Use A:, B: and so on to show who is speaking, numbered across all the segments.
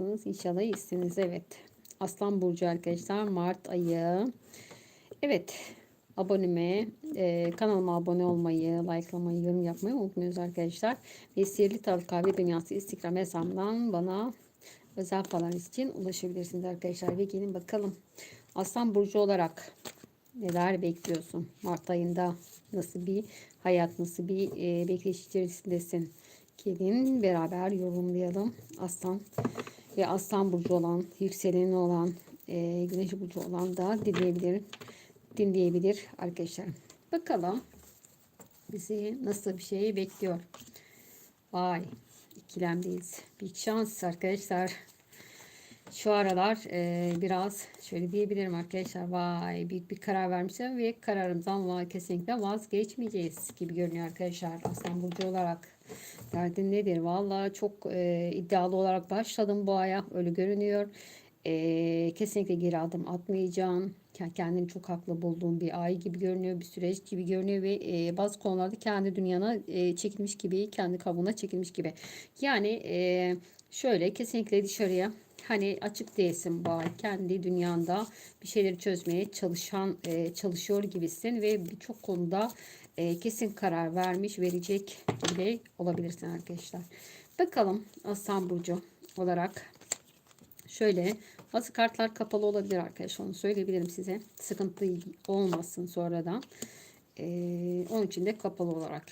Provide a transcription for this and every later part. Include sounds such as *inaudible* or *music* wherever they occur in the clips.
A: Nasılsınız? İnşallah iyisiniz. Evet. Aslan Burcu arkadaşlar. Mart ayı. Evet. Aboneme, e, kanalıma abone olmayı, likelamayı, yorum yapmayı unutmuyoruz arkadaşlar. Ve Sihirli Tarot Kahve Dünyası Instagram hesabından bana özel falan için ulaşabilirsiniz arkadaşlar. Ve gelin bakalım. Aslan Burcu olarak neler bekliyorsun? Mart ayında nasıl bir hayat, nasıl bir e, bekleyiş içerisindesin? Gelin beraber yorumlayalım. Aslan ve Aslan Burcu olan, yükseleni olan, e, Güneş Burcu olan da dinleyebilir, dinleyebilir arkadaşlar. Bakalım bizi nasıl bir şey bekliyor. Vay ikilemdeyiz. Bir şans arkadaşlar. Şu aralar e, biraz şöyle diyebilirim arkadaşlar. Vay büyük bir karar vermişim ve kararımızdan kesinlikle vazgeçmeyeceğiz gibi görünüyor arkadaşlar. Aslan Burcu olarak. Derdin nedir? Valla çok e, iddialı olarak başladım bu aya. Öyle görünüyor. E, kesinlikle geri adım atmayacağım. Kendini çok haklı bulduğum bir ay gibi görünüyor. Bir süreç gibi görünüyor ve e, bazı konularda kendi dünyana e, çekilmiş gibi, kendi kabuğuna çekilmiş gibi. Yani e, şöyle kesinlikle dışarıya hani açık değilsin bu. Kendi dünyanda bir şeyleri çözmeye çalışan, e, çalışıyor gibisin ve birçok konuda e, kesin karar vermiş, verecek bile olabilirsin arkadaşlar. Bakalım Aslan Burcu olarak şöyle bazı kartlar kapalı olabilir arkadaşlar. Onu söyleyebilirim size. Sıkıntı olmasın sonradan. Ee, onun için de kapalı olarak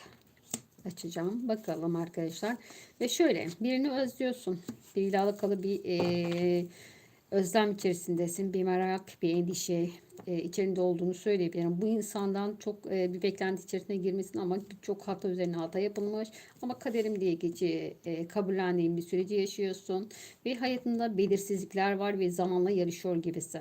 A: açacağım. Bakalım arkadaşlar. Ve şöyle birini özlüyorsun. Biriyle alakalı bir e, özlem içerisindesin. Bir merak, bir endişe e, içerisinde olduğunu söyleyebilirim. Bu insandan çok e, bir beklenti içerisine girmesin ama çok hata üzerine hata yapılmış. Ama kaderim diye gece e, kabullendiğin bir süreci yaşıyorsun. Ve hayatında belirsizlikler var ve zamanla yarışıyor gibisin.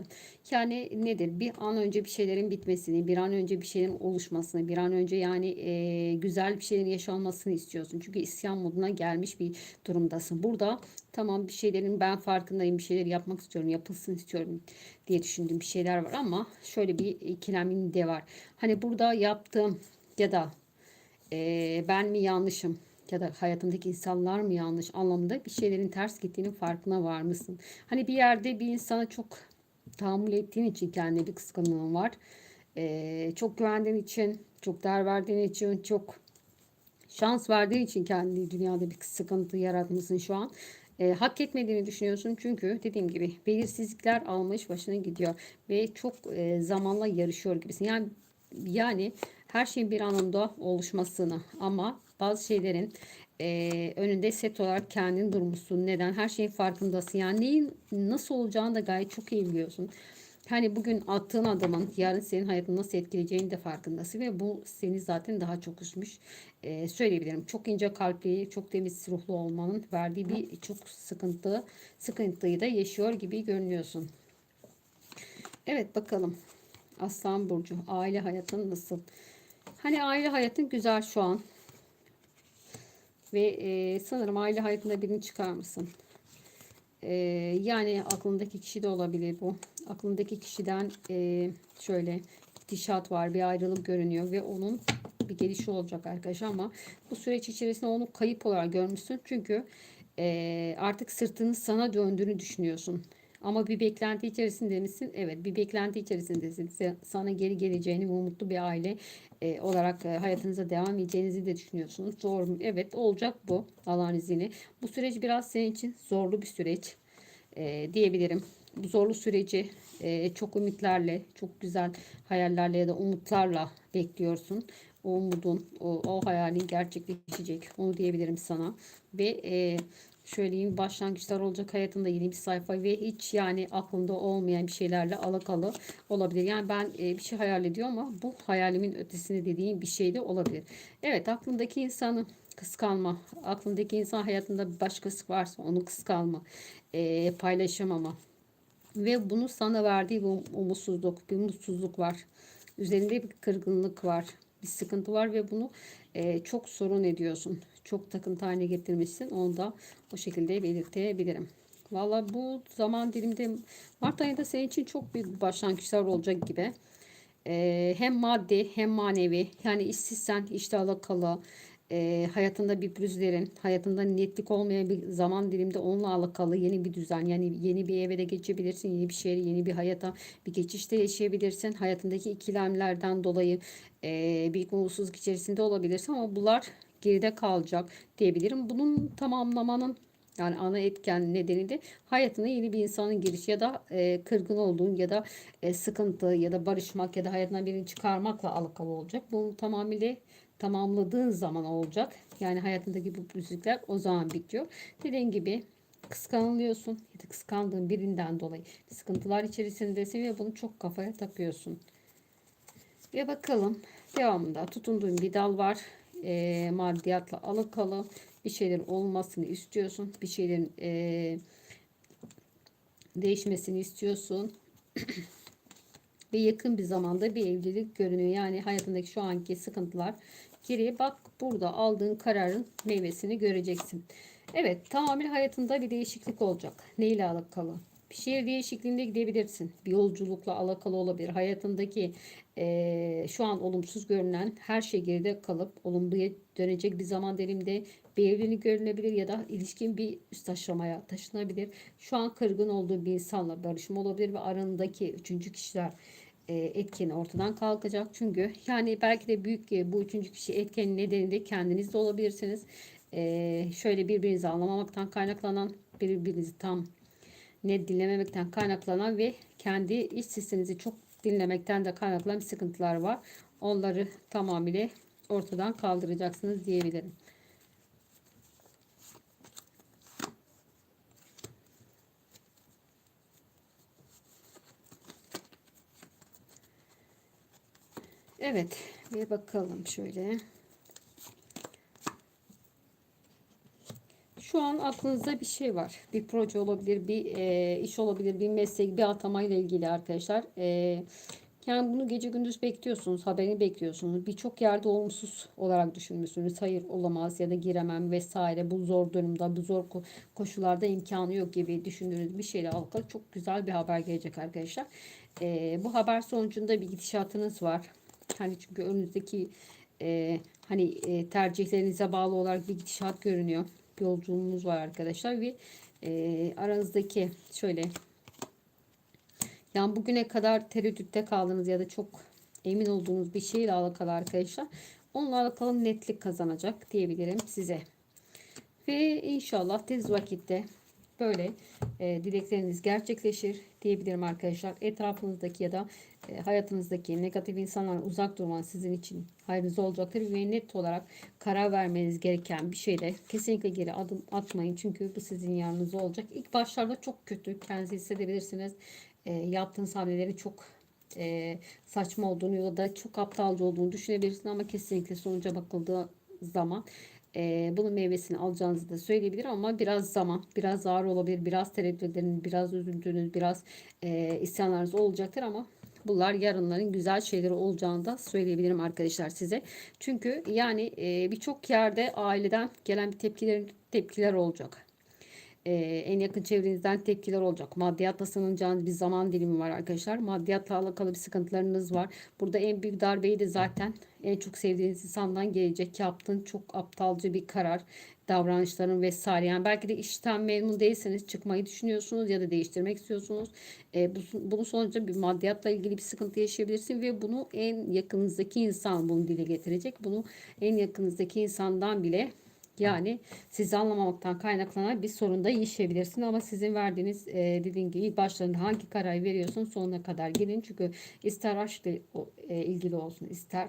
A: Yani nedir? Bir an önce bir şeylerin bitmesini, bir an önce bir şeylerin oluşmasını, bir an önce yani e, güzel bir şeylerin yaşanmasını istiyorsun. Çünkü isyan moduna gelmiş bir durumdasın. Burada tamam bir şeylerin ben farkındayım, bir şeyler yapmak istiyorum, yapılsın istiyorum diye düşündüğüm bir şeyler var ama şöyle bir ikilemin de var. Hani burada yaptığım ya da e, ben mi yanlışım ya da hayatımdaki insanlar mı yanlış anlamında bir şeylerin ters gittiğinin farkına var mısın? Hani bir yerde bir insana çok tahammül ettiğin için kendine bir kıskanlığın var. E, çok güvendiğin için, çok değer verdiğin için, çok şans verdiğin için kendi dünyada bir sıkıntı yaratmışsın şu an e, hak etmediğini düşünüyorsun. Çünkü dediğim gibi belirsizlikler almış başına gidiyor ve çok e, zamanla yarışıyor gibisin. Yani yani her şeyin bir anında oluşmasını ama bazı şeylerin e, önünde set olarak kendin durmuşsun. Neden? Her şeyin farkındasın. Yani neyin nasıl olacağını da gayet çok iyi biliyorsun. Hani bugün attığın adımın yarın senin hayatını nasıl etkileyeceğini de farkındasın ve bu seni zaten daha çok üzmüş ee, söyleyebilirim. Çok ince kalpli, çok temiz ruhlu olmanın verdiği bir çok sıkıntı, sıkıntıyı da yaşıyor gibi görünüyorsun. Evet bakalım. Aslan Burcu aile hayatın nasıl? Hani aile hayatın güzel şu an. Ve e, sanırım aile hayatında birini çıkar mısın? E, yani aklındaki kişi de olabilir bu aklındaki kişiden e, şöyle gidişat var bir ayrılım görünüyor ve onun bir gelişi olacak arkadaşlar ama bu süreç içerisinde onu kayıp olarak görmüşsün çünkü e, artık sırtını sana döndüğünü düşünüyorsun ama bir beklenti içerisinde misin? Evet bir beklenti içerisindesin. Sana geri geleceğini ve mutlu bir aile e, olarak e, hayatınıza devam edeceğinizi de düşünüyorsunuz. Doğru Evet olacak bu Allah'ın izniyle. Bu süreç biraz senin için zorlu bir süreç e, diyebilirim bu zorlu süreci e, çok ümitlerle, çok güzel hayallerle ya da umutlarla bekliyorsun. O umudun, o, o hayalin gerçekleşecek. Onu diyebilirim sana. Ve e, şöyle yeni başlangıçlar olacak hayatında yeni bir sayfa ve hiç yani aklında olmayan bir şeylerle alakalı olabilir. Yani ben e, bir şey hayal ediyorum ama bu hayalimin ötesinde dediğim bir şey de olabilir. Evet aklındaki insanı kıskanma. Aklındaki insan hayatında bir başkası varsa onu kıskanma. E, paylaşamama ve bunu sana verdiği bir umutsuzluk, bir mutsuzluk var. Üzerinde bir kırgınlık var, bir sıkıntı var ve bunu e, çok sorun ediyorsun. Çok takıntı haline getirmişsin. Onu da o şekilde belirtebilirim. Valla bu zaman dilimde Mart ayında senin için çok büyük başlangıçlar olacak gibi. Ee, hem maddi hem manevi yani işsizsen işte alakalı e, hayatında bir pürüzlerin, hayatında netlik olmayan bir zaman dilimde onunla alakalı yeni bir düzen, yani yeni bir eve de geçebilirsin, yeni bir şehre, yeni bir hayata bir geçişte yaşayabilirsin. Hayatındaki ikilemlerden dolayı e, bir umutsuzluk içerisinde olabilirsin ama bunlar geride kalacak diyebilirim. Bunun tamamlamanın yani ana etken nedeni de hayatına yeni bir insanın girişi ya da e, kırgın olduğun ya da e, sıkıntı ya da barışmak ya da hayatından birini çıkarmakla alakalı olacak. Bunu tamamıyla tamamladığın zaman olacak. Yani hayatındaki bu müzikler o zaman bitiyor. Dediğim gibi kıskanılıyorsun ya da kıskandığın birinden dolayı sıkıntılar içerisindesin ve bunu çok kafaya takıyorsun. Ve bakalım devamında tutunduğun bir dal var. E, maddiyatla alakalı bir şeylerin olmasını istiyorsun. Bir şeylerin e, değişmesini istiyorsun. *clears throat* Ve yakın bir zamanda bir evlilik görünüyor. Yani hayatındaki şu anki sıkıntılar geriye bak burada aldığın kararın meyvesini göreceksin. Evet tamamen hayatında bir değişiklik olacak. Neyle alakalı? Bir şehir değişikliğinde gidebilirsin. Bir yolculukla alakalı olabilir. Hayatındaki e, şu an olumsuz görünen her şey geride kalıp olumluya dönecek bir zaman diliminde bir evlilik görünebilir ya da ilişkin bir üst aşamaya taşınabilir. Şu an kırgın olduğu bir insanla barışma olabilir ve aranındaki üçüncü kişiler e, etkeni ortadan kalkacak. Çünkü yani belki de büyük e, bu üçüncü kişi etkenin nedeni de kendiniz de olabilirsiniz. E, şöyle birbirinizi anlamamaktan kaynaklanan birbirinizi tam net dinlememekten kaynaklanan ve kendi iç sesinizi çok dinlemekten de kaynaklanan sıkıntılar var. Onları tamamıyla ortadan kaldıracaksınız diyebilirim. Evet bir bakalım şöyle. Şu an aklınızda bir şey var. Bir proje olabilir, bir e, iş olabilir, bir meslek, bir atamayla ilgili arkadaşlar. E, yani bunu gece gündüz bekliyorsunuz, haberini bekliyorsunuz. Birçok yerde olumsuz olarak düşünmüşsünüz. Hayır olamaz ya da giremem vesaire. Bu zor durumda, bu zor koşullarda imkanı yok gibi düşündüğünüz bir şeyle alakalı çok güzel bir haber gelecek arkadaşlar. E, bu haber sonucunda bir gidişatınız var. Hani çünkü önünüzdeki e, hani e, tercihlerinize bağlı olarak bir gidişat görünüyor. Yolculuğunuz var arkadaşlar ve e, aranızdaki şöyle yani bugüne kadar tereddütte kaldınız ya da çok emin olduğunuz bir şeyle alakalı arkadaşlar. Onunla alakalı netlik kazanacak diyebilirim size. Ve inşallah tez vakitte böyle e, dilekleriniz gerçekleşir diyebilirim arkadaşlar. Etrafınızdaki ya da e, hayatınızdaki negatif insanlardan uzak durman sizin için hayrınız olacaktır ve net olarak karar vermeniz gereken bir şeyde kesinlikle geri adım atmayın. Çünkü bu sizin yanınızda olacak. İlk başlarda çok kötü kendinizi hissedebilirsiniz. E, yaptığınız hamleleri çok e, saçma olduğunu ya da çok aptalca olduğunu düşünebilirsiniz ama kesinlikle sonuca bakıldığı zaman e, bunun meyvesini alacağınızı da söyleyebilir ama biraz zaman, biraz ağır olabilir, biraz tereddütleriniz, biraz üzüntünüz, biraz e, isyanlarınız olacaktır ama bunlar yarınların güzel şeyleri olacağını da söyleyebilirim arkadaşlar size. Çünkü yani e, birçok yerde aileden gelen bir tepkiler, tepkiler olacak e, en yakın çevrenizden tepkiler olacak. Maddiyatla sınanacağınız bir zaman dilimi var arkadaşlar. Maddiyatla alakalı bir sıkıntılarınız var. Burada en büyük darbeyi de zaten en çok sevdiğiniz insandan gelecek. Yaptığın çok aptalca bir karar davranışların vesaire. Yani belki de işten memnun değilseniz çıkmayı düşünüyorsunuz ya da değiştirmek istiyorsunuz. E, bu, bunun sonucu bir maddiyatla ilgili bir sıkıntı yaşayabilirsin ve bunu en yakınızdaki insan bunu dile getirecek. Bunu en yakınızdaki insandan bile yani sizi anlamamaktan kaynaklanan bir sorunda yaşayabilirsin ama sizin verdiğiniz e, dediğim gibi başlarında hangi kararı veriyorsun sonuna kadar gidin. Çünkü ister aşkla e, ilgili olsun ister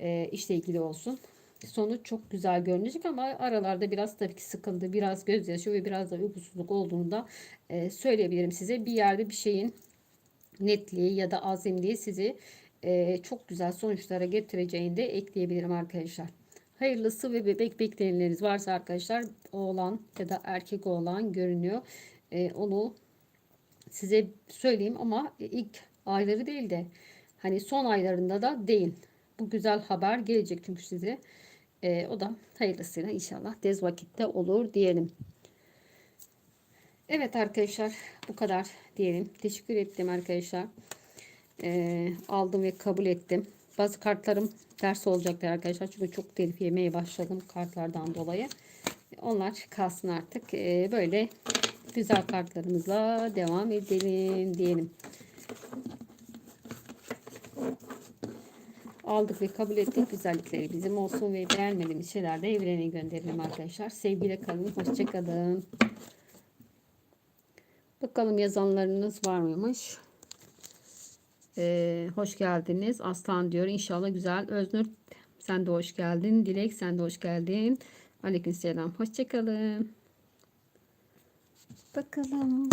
A: e, işle ilgili olsun. Sonuç çok güzel görünecek ama aralarda biraz tabii ki sıkıntı, biraz gözyaşı ve biraz da uykusuzluk olduğunu da e, söyleyebilirim size. Bir yerde bir şeyin netliği ya da azimliği sizi e, çok güzel sonuçlara getireceğini de ekleyebilirim arkadaşlar hayırlısı ve bebek bekleyenleriniz varsa arkadaşlar oğlan ya da erkek oğlan görünüyor. Ee, onu size söyleyeyim ama ilk ayları değil de hani son aylarında da değil. Bu güzel haber gelecek çünkü size. Ee, o da hayırlısıyla inşallah tez vakitte olur diyelim. Evet arkadaşlar bu kadar diyelim. Teşekkür ettim arkadaşlar. Ee, aldım ve kabul ettim. Bazı kartlarım ters olacaktır arkadaşlar. Çünkü çok telif yemeye başladım kartlardan dolayı. Onlar kalsın artık. Ee, böyle güzel kartlarımızla devam edelim diyelim. Aldık ve kabul ettik. Güzellikleri bizim olsun ve beğenmediğimiz şeyler de evrene gönderelim arkadaşlar. Sevgiyle kalın. Hoşçakalın. Bakalım yazanlarınız var mıymış? Ee, hoş geldiniz. Aslan diyor. İnşallah güzel. Öznur sen de hoş geldin. Dilek sen de hoş geldin. Aleykümselam. Hoşçakalın. Bakalım.